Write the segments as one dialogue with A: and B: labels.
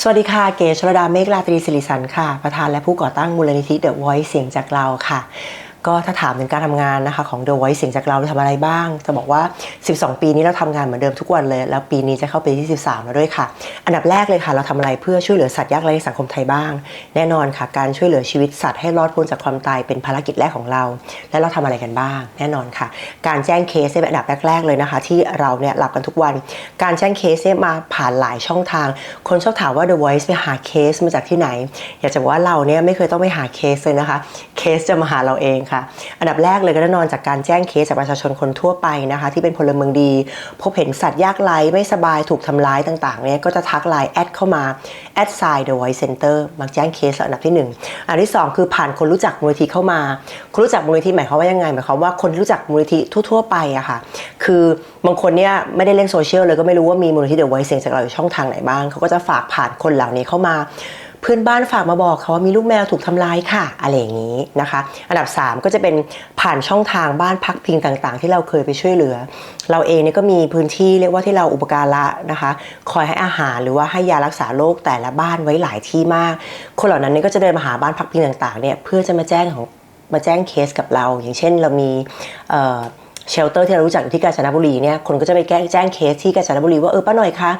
A: สวัสดีค่ะ เกชรดาเมฆลาตรีสิริสันค่ะ ประธานและผู้ก่อตั้งมูลนิธิเดอะไวท์เสียงจากเราค่ะ ก็ถ้าถามถึงการทำงานนะคะของ The Voice สียงจากเราเราทำอะไรบ้าง จะบอกว่า 12 ปีนี้เราทำงานเหมือนเดิมทุกวันเลย แล้วปีนี้จะเข้าปีที่ 13 แล้วด้วยค่ะ อันดับแรกเลยค่ะ เราทำอะไรเพื่อช่วยเหลือสัตว์ยากไร้ในสังคมไทยบ้าง แน่นอนค่ะ การช่วยเหลือชีวิตสัตว์ให้รอดพ้นจากความตายเป็นภารกิจแรกของเรา และเราทำอะไรกันบ้าง แน่นอนค่ะ การแจ้งเคสเนี่ยเป็นอันดับแรกๆเลยนะคะ ที่เราเนี่ยรับกันทุกวัน การแจ้งเคสเนี่ยมาผ่านหลายช่องทาง คนชอบถามว่า The Voice ไปหาเคสมาจากที่ไหน อยากจะบอกว่าเราเนี่ยไม่เคยต้องไปหาเคสเลยนะคะ เคสจะมาหาเราเองค่ะ อันดับแรกเลยก็แน่นอนจากการแจ้งเคสจากประชาชนคนทั่วไปนะคะ ที่เป็นพลเมืองดี พบเห็นสัตว์ยากไร้ไม่สบายถูกทำร้ายต่างๆเนี่ยก็จะทักไลน์แอดเข้ามาแอดไซน์ The Voice Center มาแจ้งเคสอันดับที่หนึ่งอันที่สองคือผ่านคนรู้จักมูลนิธิเข้ามา คนรู้จักมูลนิธิหมายความว่ายังไงหมายความว่าคนรู้จักมูลนิธิทั่วๆไปอะค่ะคือบางคนเนี่ยไม่ได้เล่นโซเชียลเลยก็ไม่รู้ว่ามีมูลนิธิ The Voice เสียงจากเราอยู่ช่องทางไหนบ้างเขาก็จะฝากผ่านคนเหล่านี้เข้ามา เพื่อนบ้านฝากมาบอกเขาว่ามีลูกแมวถูกทำร้ายค่ะ อะไรอย่างนี้นะคะ อันดับ 3 ก็จะเป็นผ่านช่องทางบ้านพักพิงต่างๆ ที่เราเคยไปช่วยเหลือ เราเองเนี่ยก็มีพื้นที่เรียกว่าที่เราอุปการะนะคะ คอยให้อาหารหรือว่าให้ยารักษาโรคแต่ละบ้านไว้หลายที่มาก คนเหล่านั้นเนี่ยก็จะเดินมาหาบ้านพักพิงต่างๆเนี่ยเพื่อจะมาแจ้งของมาแจ้งเคสกับเรา อย่างเช่นเรามีเอ่อ เชลเตอร์ที่เรารู้จักอยู่ที่กาญจนบุรีเนี่ยคนก็จะไปแก้แจ้งเคสที่กาญจนบุรีว่าเออป้าหน่อยคะ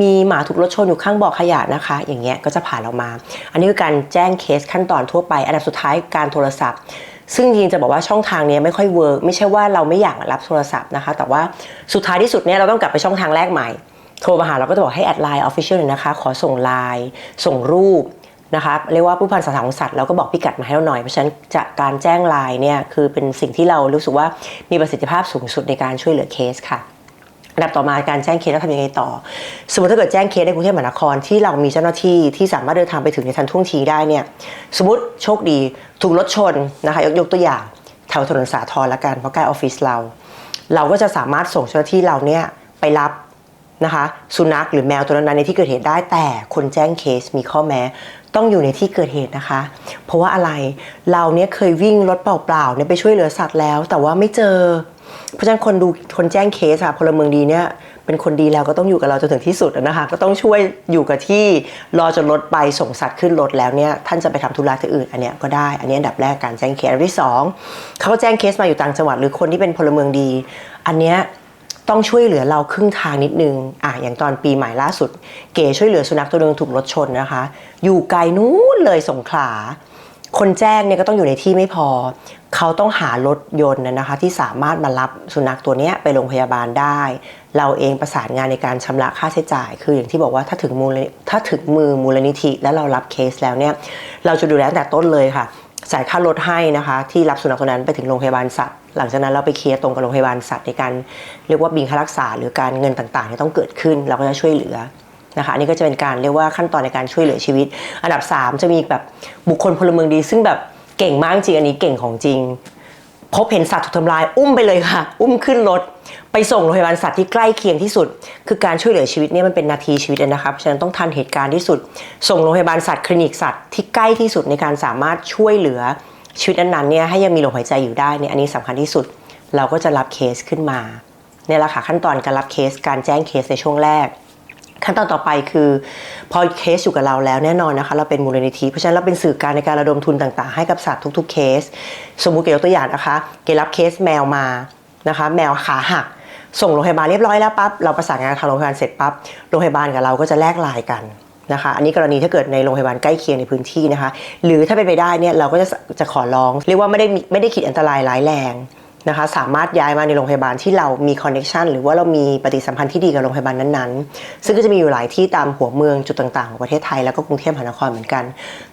A: มีหมาถูกรถชนอยู่ข้างบ่อขยะนะคะ อย่างเงี้ยก็จะผ่านเรามา อันนี้คือการแจ้งเคสขั้นตอนทั่วไป อันดับสุดท้ายการโทรศัพท์ ซึ่งจริงจะบอกว่าช่องทางนี้ไม่ค่อยเวิร์กไม่ใช่ว่าเราไม่อยากรับโทรศัพท์นะคะ แต่ว่าสุดท้ายที่สุดเนี่ยเราต้องกลับไปช่องทางแรกใหม่โทรมาหาเราก็จะบอกให้แอดไลน์ออฟฟิเชียลเลยนะคะ ขอส่งไลน์ส่งรูป นะคะเรียกว่าผู้พันสัตว์ของสัตว์เราก็บอกพิกัดมาให้เราหน่อย เพราะฉะนั้นจากการแจ้งไลน์เนี่ยคือเป็นสิ่งที่เรารู้สึกว่ามีประสิทธิภาพสูงสุดในการช่วยเหลือเคสค่ะอันดับต่อมาการแจ้งเคสแล้วทำยังไงต่อ สมมติถ้าเกิดแจ้งเคสในกรุงเทพมหานครที่เรามีเจ้าหน้าที่ที่สามารถเดินทางไปถึงในทันท่วงทีได้เนี่ยสมมติโชคดีถูกรถชนนะคะยกยกตัวอย่างแถวถนนสาทรละกันเพราะใกล้ออฟฟิศเรา เราก็จะสามารถส่งเจ้าหน้าที่เราเนี่ยไปรับ นะคะ สุนัขหรือแมวตัวนั้นในที่เกิดเหตุได้แต่คนแจ้งเคสมีข้อแม้ ต้องอยู่ในที่เกิดเหตุนะคะ เพราะว่าอะไรเราเนี่ยเคยวิ่งรถเปล่าๆเนี่ยไปช่วยเหลือสัตว์แล้ว แต่ว่าไม่เจอ เพราะฉะนั้นคนดูคนแจ้งเคสอะพลเมืองดีเนี่ยเป็นคนดีแล้วก็ต้องอยู่กับเราจนถึงที่สุดนะคะ ก็ต้องช่วยอยู่กับที่รอจนรถไปส่งสัตว์ขึ้นรถแล้วเนี่ยท่านจะไปทำธุระที่อื่นอันเนี้ยก็ได้ อันนี้อันดับแรกการแจ้งเคสอันที่สองเขาก็แจ้งเคสมาอยู่ต่างจังหวัดหรือคนที่เป็นพลเมืองดี อันเนี้ย ต้องช่วยเหลือเราครึ่งทางนิดนึงอะอย่างตอนปีใหม่ล่าสุด เก๋ช่วยเหลือสุนัขตัวหนึงถูกรถชนนะคะ อยู่ไกลนู้นเลยสงขลา คนแจ้งเนี่ยก็ต้องอยู่ในที่ไม่พอ เขาต้องหารถยนต์นะนะคะ ที่สามารถมารับสุนัขตัวนี้ไปโรงพยาบาลได้ เราเองประสานงานในการชำระค่าใช้จ่าย คืออย่างที่บอกว่าถ้าถึงมูลถ้าถึงมือมูลนิธิแล้วเรารับเคสแล้วเนี่ยเราจะดูแลตั้งแต่ต้นเลยค่ะ จ่ายค่ารถให้นะคะที่รับสุนัขตัวนั้นไปถึงโรงพยาบาลสัตว์ หลังจากนั้นเราไปเคลียร์ตรงกับโรงพยาบาลสัตว์ในการเรียกว่าบินค่ารักษาหรือการเงินต่างๆที่ต้องเกิดขึ้นเราก็จะช่วยเหลือนะคะอันนี้ก็จะเป็นการเรียกว่าขั้นตอนในการช่วยเหลือชีวิต อันดับ 3 จะมีแบบบุคคลพลเมืองดี ซึ่งแบบเก่งมากจริงอันนี้เก่งของจริง พบเห็นสัตว์ถูกทำลายอุ้มไปเลยค่ะ อุ้มขึ้นรถ ไปส่งโรงพยาบาลสัตว์ที่ใกล้เคียงที่สุด คือการช่วยเหลือชีวิตเนี่ยมันเป็นนาทีชีวิตเลยนะครับเพราะฉะนั้นต้องทันเหตุการณ์ที่สุด ส่งโรงพยาบาลสัตว์คลินิกสัตว์ที่ใกล้ที่สุดในการสามารถช่วยเหลือชีวิตนั้นๆเนี่ยให้ยังมีลมหายใจอยู่ได้เนี่ยอันนี้สำคัญที่สุด เราก็จะรับเคสขึ้นมาเนี่ยแหละค่ะขั้นตอนการรับเคสการแจ้งเคสในช่วงแรก ขั้นตอนต่อไปคือ พอเคสอยู่กับเราแล้วแน่นอนนะคะ เราเป็นมูลนิธิ เพราะฉะนั้นเราเป็นสื่อการในการระดมทุนต่างๆ ให้กับสัตว์ทุก ๆ เคส สมมุติเกยกตัวอย่างนะคะเกรับเคสแมวมานะคะ แมวขาหักส่งโรงพยาบาลเรียบร้อยแล้วปั๊บเราประสานงานทางโรงพยาบาลเสร็จปั๊บโรงพยาบาลกับเราก็จะแลกลน์กันนะคะอันนี้กรณีถ้าเกิดในโรงพยาบาลใกล้เคียงในพื้นที่นะคะ หรือถ้าเป็นไปได้เนี่ยเราก็จะจะขอร้อง เรียกว่าไม่ได้ไม่ได้ขีดอันตรายร้ายแรง นะคะสามารถย้ายมาในโรงพยาบาลที่เรามีคอนเน็ชันหรือว่าเรามีปฏิสัมพันธ์ที่ดีกับโรงพยาบาลนั้นๆ ซึ่งก็จะมีอยู่หลายที่ตามหัวเมืองจุดต่างๆของประเทศไทยแล้วก็กรุงเทพมหานครเหมือนกัน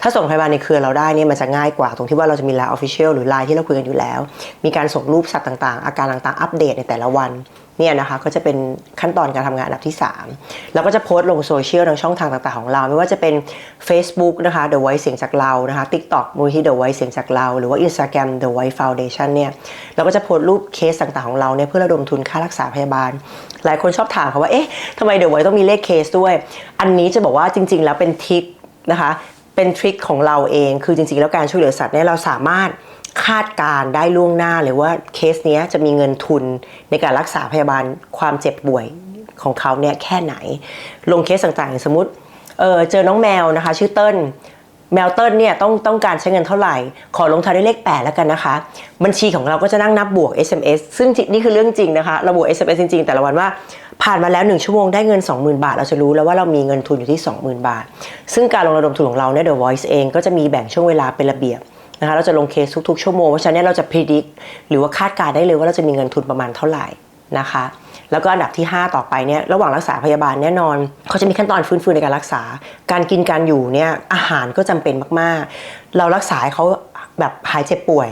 A: ถ้าส่งโรงพยาบาลในเครือเราได้เนี่ยมันจะง่ายกว่าตรงที่ว่าเราจะมีไลน์ออฟฟิเชียลหรือไลน์ที่เราคุยกันอยู่แล้ว มีการส่งรูปสัตว์ต่างๆ อาการต่างๆ อัปเดตในแต่ละวันเนี่ยนะคะก็จะเป็นขั้นตอนการทำงานอันดับที่ 3 แล้วก็จะโพสต์ลงโซเชียลทางช่องทางต่างๆของเรา ไม่ว่าจะเป็น Facebook นะคะ The Voice เสียงจากเรานะคะ TikTok มูลที่ The Voice เสียงจากเรา หรือว่า Instagram The Voice Foundation เนี่ยเราก็จะโพสต์รูปเคสต่างๆของเราเนี่ยเพื่อระดมทุนค่ารักษาพยาบาล หลายคนชอบถามเขาว่าเอ๊ะทำไม The Voice ต้องมีเลขเคสด้วย อันนี้จะบอกว่าจริง ๆ แล้วเป็นทริคนะคะเป็นทริคของเราเองคือจริงๆแล้วการช่วยเหลือสัตว์เนี่ยเราสามารถ คาดการได้ล่วงหน้าเลยว่าเคสนี้จะมีเงินทุนในการรักษาพยาบาลความเจ็บป่วยของเขาเนี่ยแค่ไหน ลงเคสต่างๆ สมมติเออเจอน้องแมวนะคะ ชื่อเติ้ลแมวเติ้ลเนี่ยต้องต้องการใช้เงินเท่าไหร่ ขอลงท้ายด้วยเลข 8 แล้วกันนะคะ บัญชีของเราก็จะนั่งนับบวก SMS ซึ่งจริงนี่คือเรื่องจริงนะคะเราบวก SMS จริงๆ แต่ละวันว่าผ่านมาแล้ว 1 ชั่วโมงได้เงิน 20,000 บาท เราจะรู้แล้วว่าเรามีเงินทุนอยู่ที่ 20,000 บาท ซึ่งการลงระดมทุนของเราเนี่ย The Voice เองก็จะมีแบ่งช่วงเวลาเป็นระเบียบ นะคะเราจะลงเคสทุกๆชั่วโมงเพราะฉะนั้นเราจะพิจิตรหรือว่าคาดการณ์ได้เลยว่าเราจะมีเงินทุนประมาณเท่าไหร่นะคะ แล้วก็อันดับที่ 5 ต่อไปเนี่ยระหว่างรักษาพยาบาลแน่นอนเขาจะมีขั้นตอนฟื้นฟูในการรักษา การกินการอยู่เนี่ยอาหารก็จำเป็นมากๆ เรารักษาเขาแบบหายเจ็บป่วย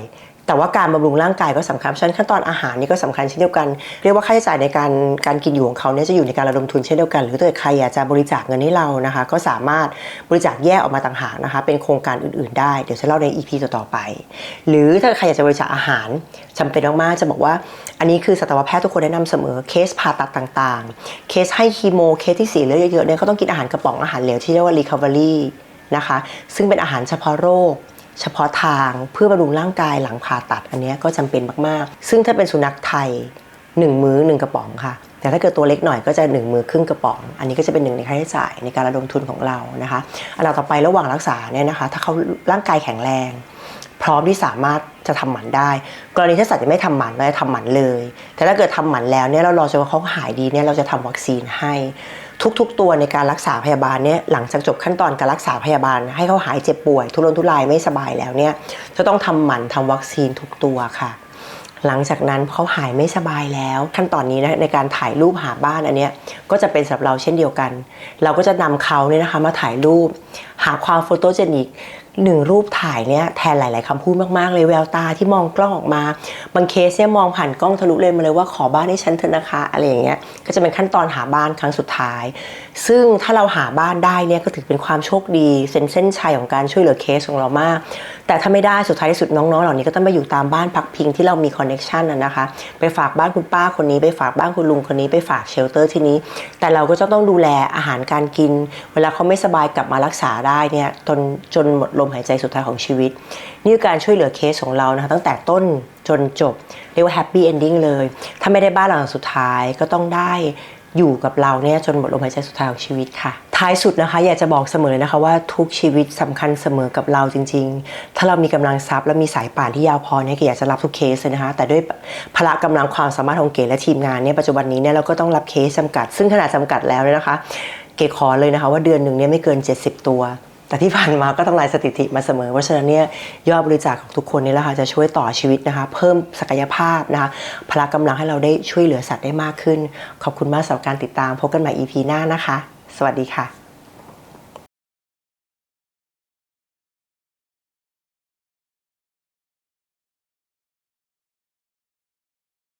A: แต่ว่าการบำรุงร่างกายก็สำคัญเพราะฉะนั้นขั้นตอนอาหารนี่ก็สำคัญเช่นเดียวกัน เรียกว่าค่าใช้จ่ายในการการกินอยู่ของเขาเนี่ยจะอยู่ในการระดมทุนเช่นเดียวกัน หรือถ้าเกิดใครอยากจะบริจาคเงินให้เรานะคะ ก็สามารถบริจาคแยกออกมาต่างหากนะคะ เป็นโครงการอื่น ๆ ได้เดี๋ยวจะเล่าใน EP ต่อๆไป หรือถ้าใครอยากจะบริจาคอาหารจำเป็นมากๆจะบอกว่า อันนี้คือสัตวแพทย์ทุกคนแนะนำเสมอเคสผ่าตัดต่างๆ เคสให้คีโมเคสที่เสียเลือดเยอะๆเนี่ยเขาต้องกินอาหารกระป๋องอาหารเหลวที่เรียกว่า recovery นะคะ ซึ่งเป็นอาหารเฉพาะโรค เฉพาะทางเพื่อบำรุงร่างกายหลังผ่าตัดอันนี้ก็จำเป็นมากๆ ซึ่งถ้าเป็นสุนัขไทย 1 มื้อ 1 กระป๋องค่ะ แต่ถ้าเกิดตัวเล็กหน่อยก็จะ 1 มือครึ่งกระป๋อง อันนี้ก็จะเป็นหนึ่งในค่าใช้จ่ายในการระดมทุนของเรานะคะอันดับต่อไประหว่างรักษาเนี่ยนะคะ ถ้าเขาร่างกายแข็งแรง พร้อมที่สามารถจะทำหมันได้ กรณีถ้าสัตว์ยังไม่ทำหมันเราจะทำหมันเลย แต่ถ้าเกิดทำหมันแล้วเนี่ยเรารอจนกว่าเขาหายดีเนี่ยเราจะทำวัคซีนให้ ทุกๆ ตัวในการรักษาพยาบาลเนี่ยหลังจากจบขั้นตอนการรักษาพยาบาล ให้เขาหายเจ็บป่วย ทุรนทุรายไม่สบายแล้วเนี่ยจะต้องทำหมันทำวัคซีนทุกตัวค่ะ หลังจากนั้นเขาหายไม่สบายแล้ว ขั้นตอนนี้นะในการถ่ายรูปหาบ้านอันเนี้ยก็จะเป็นสำหรับเราเช่นเดียวกัน เราก็จะนำเขาเนี่ยนะคะมาถ่ายรูป หาความโฟโตเจนิก หนึ่งรูปถ่ายเนี่ยแทนหลาย ๆคำพูดมาก ๆ เลยแววตาที่มองกล้องออกมา บางเคสเนี่ยมองผ่านกล้องทะลุเลยมาเลยว่าขอบ้านให้ฉันเถอะนะคะอะไรอย่างเงี้ยก็จะเป็นขั้นตอนหาบ้านครั้งสุดท้าย ซึ่งถ้าเราหาบ้านได้เนี่ยก็ถือเป็นความโชคดีเส้นเส้นชัยของการช่วยเหลือเคสของเรามาก แต่ถ้าไม่ได้สุดท้ายที่สุดน้องๆเหล่านี้ก็ต้องไปอยู่ตามบ้านพักพิงที่เรามีคอนเน็ชันนะคะ ไปฝากบ้านคุณป้าคนนี้ไปฝากบ้านคุณลุงคนนี้ไปฝากเชลเตอร์ที่นี้ แต่เราก็จะต้องดูแลอาหารการกิน เวลาเขาไม่สบายกลับมารักษาได้เนี่ยจนจนหมดลมหายใจสุดท้ายของชีวิต นี่คือการช่วยเหลือเคสของเรานะคะตั้งแต่ต้นจนจบ เรียกว่าแฮปปี้เอนดิ้งเลย ถ้าไม่ได้บ้านหลังสุดท้ายก็ต้องได้อยู่กับเราเนี่ยจนหมดลมหายใจสุดท้ายของชีวิตค่ะ ท้ายสุดนะคะ อยากจะบอกเสมอนะคะว่าทุกชีวิตสำคัญเสมอกับเราจริง ๆ ถ้าเรามีกำลังทรัพย์และมีสายป่านที่ยาวพอเนี่ยก็อยากจะรับทุกเคสเลยนะคะ แต่ด้วยพละกำลังความสามารถของเก๋และทีมงานเนี่ยปัจจุบันนี้เนี่ยเราก็ต้องรับเคสจำกัด ซึ่งขนาดจำกัดแล้วเนี่ยนะคะ เก๋ขอเลยนะคะว่าเดือนหนึ่งเนี่ยไม่เกิน 70 ตัว แต่ที่ผ่านมาก็ทำลายสถิติมาเสมอ เพราะฉะนั้นเนี่ยยอดบริจาคของทุกคนนี่แหละค่ะจะช่วยต่อชีวิตนะคะ เพิ่มศักยภาพนะคะพละกำลังให้เราได้ช่วยเหลือสัตว์ได้มากขึ้น ขอบคุณมากสำหรับการติดตามพบกันใหม่ EP หน้านะคะ สวัสดีค่ะ